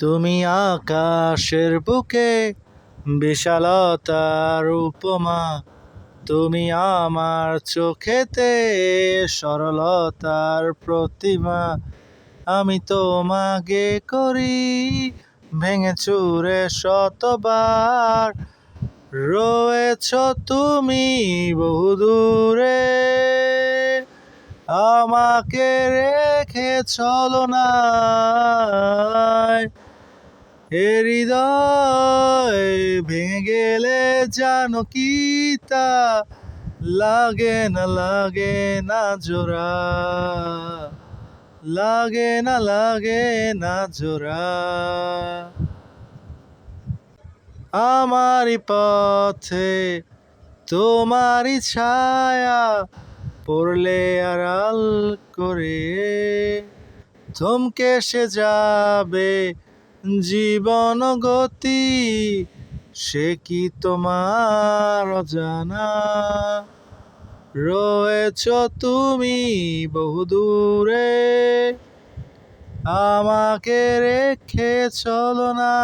তুমি আকাশের বুকে বিশালতার উপমা। তুমি আমার চোখেতে সরলতার প্রতিমা। আমি তোমাকে করি ভেঙে চুরে শতবার। রয়েছ তুমি বহুদূরে। আমাকে রেখে চলো না। হৃদয়, ভেঙে গেলে জানো কি তা লাগে না লাগে না জোড়া। লাগে না লাগে না জোড়া। আমারই পথে তোমারই ছায়া পড়লে আড়াল করে। থমকে সে যাবে জীবন গতি সে কি তোমার জানা রয়েছ তুমি বহুদূরে আমাকে রেখে চলো না।